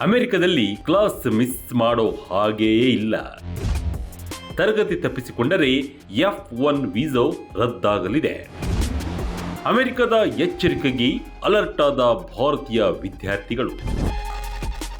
ಅಮೆರಿಕದಲ್ಲಿ class miss ಮಾಡೋ ಹಾಗೆಯೇ ಇಲ್ಲ. ತರಗತಿ ತಪ್ಪಿಸಿಕೊಂಡರೆ ಎಫ್ ಒನ್ ವೀಸೋ ರದ್ದಾಗಲಿದೆ. ಅಮೆರಿಕದ ಎಚ್ಚರಿಕೆಗೆ ಅಲರ್ಟ್ ಆದ ಭಾರತೀಯ ವಿದ್ಯಾರ್ಥಿಗಳು.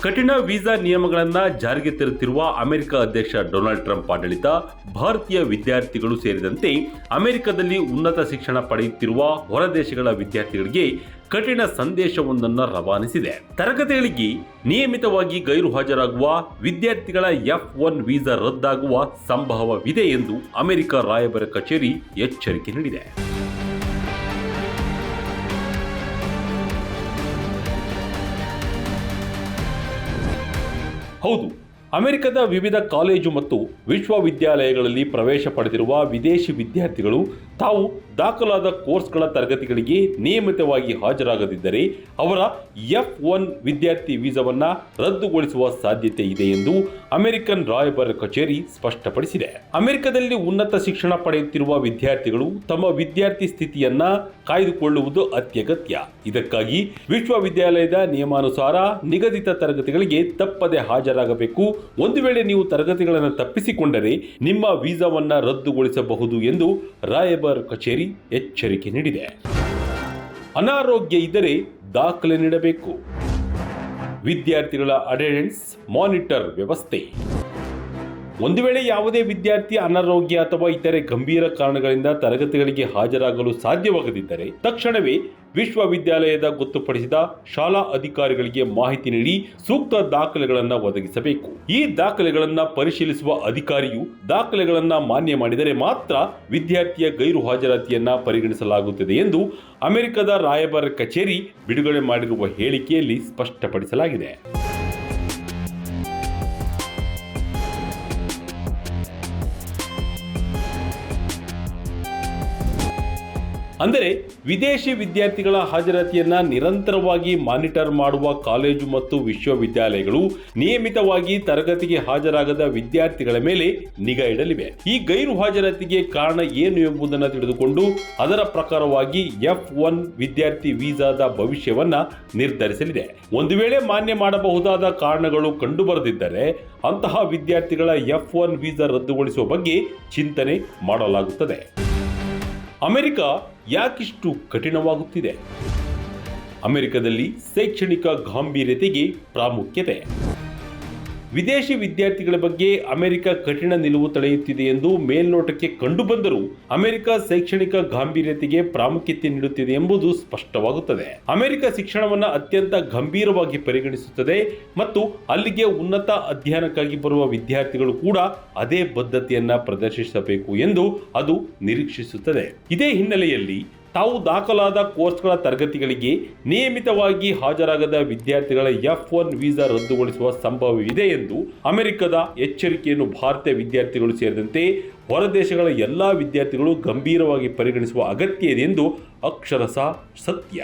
ಕಠಿಣ ವೀಸಾ ನಿಯಮಗಳನ್ನು ಜಾರಿಗೆ ತರುತ್ತಿರುವ ಅಮೆರಿಕ ಅಧ್ಯಕ್ಷ ಡೊನಾಲ್ಡ್ ಟ್ರಂಪ್ ಆಡಳಿತ, ಭಾರತೀಯ ವಿದ್ಯಾರ್ಥಿಗಳು ಸೇರಿದಂತೆ ಅಮೆರಿಕದಲ್ಲಿ ಉನ್ನತ ಶಿಕ್ಷಣ ಪಡೆಯುತ್ತಿರುವ ಹೊರದೇಶಗಳ ವಿದ್ಯಾರ್ಥಿಗಳಿಗೆ ಕಠಿಣ ಸಂದೇಶವೊಂದನ್ನು ರವಾನಿಸಿದೆ. ತರಗತಿಗಳಿಗೆ ನಿಯಮಿತವಾಗಿ ಗೈರು ಹಾಜರಾಗುವ ವಿದ್ಯಾರ್ಥಿಗಳ ಎಫ್ ಒನ್ ವೀಸಾ ರದ್ದಾಗುವ ಸಂಭವವಿದೆ ಎಂದು ಅಮೆರಿಕ ರಾಯಭಾರ ಕಚೇರಿ ಎಚ್ಚರಿಕೆ ನೀಡಿದೆ. Rodo. ಅಮೆರಿಕದ ವಿವಿಧ ಕಾಲೇಜು ಮತ್ತು ವಿಶ್ವವಿದ್ಯಾಲಯಗಳಲ್ಲಿ ಪ್ರವೇಶ ಪಡೆದಿರುವ ವಿದೇಶಿ ವಿದ್ಯಾರ್ಥಿಗಳು ತಾವು ದಾಖಲಾದ ಕೋರ್ಸ್ಗಳ ತರಗತಿಗಳಿಗೆ ನಿಯಮಿತವಾಗಿ ಹಾಜರಾಗದಿದ್ದರೆ ಅವರ ಎಫ್ ಒನ್ ವಿದ್ಯಾರ್ಥಿ ವೀಸಾವನ್ನು ರದ್ದುಗೊಳಿಸುವ ಸಾಧ್ಯತೆ ಇದೆ ಎಂದು ಅಮೆರಿಕನ್ ರಾಯಭಾರ ಕಚೇರಿ ಸ್ಪಷ್ಟಪಡಿಸಿದೆ. ಅಮೆರಿಕದಲ್ಲಿ ಉನ್ನತ ಶಿಕ್ಷಣ ಪಡೆಯುತ್ತಿರುವ ವಿದ್ಯಾರ್ಥಿಗಳು ತಮ್ಮ ವಿದ್ಯಾರ್ಥಿ ಸ್ಥಿತಿಯನ್ನ ಕಾಯ್ದುಕೊಳ್ಳುವುದು ಅತ್ಯಗತ್ಯ. ಇದಕ್ಕಾಗಿ ವಿಶ್ವವಿದ್ಯಾಲಯದ ನಿಯಮಾನುಸಾರ ನಿಗದಿತ ತರಗತಿಗಳಿಗೆ ತಪ್ಪದೆ ಹಾಜರಾಗಬೇಕು. ಒಂದು ವೇಳೆ ನೀವು ತರಗತಿಗಳನ್ನು ತಪ್ಪಿಸಿಕೊಂಡರೆ ನಿಮ್ಮ ವೀಸಾವನ್ನು ರದ್ದುಗೊಳಿಸಬಹುದು ಎಂದು ರಾಯಬರ್ ಕಚೇರಿ ಎಚ್ಚರಿಕೆ ನೀಡಿದೆ. ಅನಾರೋಗ್ಯ ಇದ್ದರೆ ದಾಖಲೆ ನೀಡಬೇಕು. ವಿದ್ಯಾರ್ಥಿಗಳ ಅಟೆಂಡೆನ್ಸ್ ಮಾನಿಟರ್ ವ್ಯವಸ್ಥೆ. ಒಂದು ವೇಳೆ ಯಾವುದೇ ವಿದ್ಯಾರ್ಥಿ ಅನಾರೋಗ್ಯ ಅಥವಾ ಇತರೆ ಗಂಭೀರ ಕಾರಣಗಳಿಂದ ತರಗತಿಗಳಿಗೆ ಹಾಜರಾಗಲು ಸಾಧ್ಯವಾಗದಿದ್ದರೆ ತಕ್ಷಣವೇ ವಿಶ್ವವಿದ್ಯಾಲಯದ ಗೊತ್ತುಪಡಿಸಿದ ಶಾಲಾ ಅಧಿಕಾರಿಗಳಿಗೆ ಮಾಹಿತಿ ನೀಡಿ ಸೂಕ್ತ ದಾಖಲೆಗಳನ್ನು ಒದಗಿಸಬೇಕು. ಈ ದಾಖಲೆಗಳನ್ನು ಪರಿಶೀಲಿಸುವ ಅಧಿಕಾರಿಯು ದಾಖಲೆಗಳನ್ನು ಮಾನ್ಯ ಮಾಡಿದರೆ ಮಾತ್ರ ವಿದ್ಯಾರ್ಥಿಯ ಗೈರು ಹಾಜರಾತಿಯನ್ನು ಪರಿಗಣಿಸಲಾಗುತ್ತದೆ ಎಂದು ಅಮೆರಿಕದ ರಾಯಭಾರ ಕಚೇರಿ ಬಿಡುಗಡೆ ಮಾಡಿರುವ ಹೇಳಿಕೆಯಲ್ಲಿ ಸ್ಪಷ್ಟಪಡಿಸಲಾಗಿದೆ. ಅಂದರೆ ವಿದೇಶಿ ವಿದ್ಯಾರ್ಥಿಗಳ ಹಾಜರಾತಿಯನ್ನು ನಿರಂತರವಾಗಿ ಮಾನಿಟರ್ ಮಾಡುವ ಕಾಲೇಜು ಮತ್ತು ವಿಶ್ವವಿದ್ಯಾಲಯಗಳು ನಿಯಮಿತವಾಗಿ ತರಗತಿಗೆ ಹಾಜರಾಗದ ವಿದ್ಯಾರ್ಥಿಗಳ ಮೇಲೆ ನಿಗಾ ಇಡಲಿವೆ. ಈ ಗೈರು ಹಾಜರಾತಿಗೆ ಕಾರಣ ಏನು ಎಂಬುದನ್ನು ತಿಳಿದುಕೊಂಡು ಅದರ ಪ್ರಕಾರವಾಗಿ ಎಫ್ ಒನ್ ವಿದ್ಯಾರ್ಥಿ ವೀಸಾದ ಭವಿಷ್ಯವನ್ನ ನಿರ್ಧರಿಸಲಿದೆ. ಒಂದು ವೇಳೆ ಮಾನ್ಯ ಮಾಡಬಹುದಾದ ಕಾರಣಗಳು ಕಂಡುಬರದಿದ್ದರೆ ಅಂತಹ ವಿದ್ಯಾರ್ಥಿಗಳ ಎಫ್ ಒನ್ ವೀಸಾ ರದ್ದುಗೊಳಿಸುವ ಬಗ್ಗೆ ಚಿಂತನೆ ಮಾಡಲಾಗುತ್ತದೆ. ಅಮೆರಿಕ ಯಾಕಿಷ್ಟು ಕಠಿಣವಾಗುತ್ತಿದೆ? ಅಮೆರಿಕದಲ್ಲಿ ಶೈಕ್ಷಣಿಕ ಗಾಂಭೀರ್ಯತೆಗೆ ಪ್ರಾಮುಖ್ಯತೆ. ವಿದೇಶಿ ವಿದ್ಯಾರ್ಥಿಗಳ ಬಗ್ಗೆ ಅಮೆರಿಕ ಕಠಿಣ ನಿಲುವು ತಳೆಯುತ್ತಿದೆ ಎಂದು ಮೇಲ್ನೋಟಕ್ಕೆ ಕಂಡುಬಂದರೂ ಅಮೆರಿಕ ಶೈಕ್ಷಣಿಕ ಗಾಂಭೀರ್ಯತೆಗೆ ಪ್ರಾಮುಖ್ಯತೆ ನೀಡುತ್ತಿದೆ ಎಂಬುದು ಸ್ಪಷ್ಟವಾಗುತ್ತದೆ. ಅಮೆರಿಕ ಶಿಕ್ಷಣವನ್ನು ಅತ್ಯಂತ ಗಂಭೀರವಾಗಿ ಪರಿಗಣಿಸುತ್ತದೆ ಮತ್ತು ಅಲ್ಲಿಗೆ ಉನ್ನತ ಅಧ್ಯಯನಕ್ಕಾಗಿ ಬರುವ ವಿದ್ಯಾರ್ಥಿಗಳು ಕೂಡ ಅದೇ ಬದ್ಧತೆಯನ್ನ ಪ್ರದರ್ಶಿಸಬೇಕು ಎಂದು ಅದು ನಿರೀಕ್ಷಿಸುತ್ತದೆ. ಇದೇ ಹಿನ್ನೆಲೆಯಲ್ಲಿ ತಾವು ದಾಖಲಾದ ಕೋರ್ಸ್ಗಳ ತರಗತಿಗಳಿಗೆ ನಿಯಮಿತವಾಗಿ ಹಾಜರಾಗದ ವಿದ್ಯಾರ್ಥಿಗಳ ಎಫ್ ಒನ್ ವೀಸಾ ರದ್ದುಗೊಳಿಸುವ ಸಂಭವವಿದೆ ಎಂದು ಅಮೆರಿಕದ ಎಚ್ಚರಿಕೆಯನ್ನು ಭಾರತೀಯ ವಿದ್ಯಾರ್ಥಿಗಳು ಸೇರಿದಂತೆ ಹೊರದೇಶಗಳ ಎಲ್ಲ ವಿದ್ಯಾರ್ಥಿಗಳು ಗಂಭೀರವಾಗಿ ಪರಿಗಣಿಸುವ ಅಗತ್ಯ ಇದೆ ಎಂದು ಅಕ್ಷರಶಃ ಸತ್ಯ.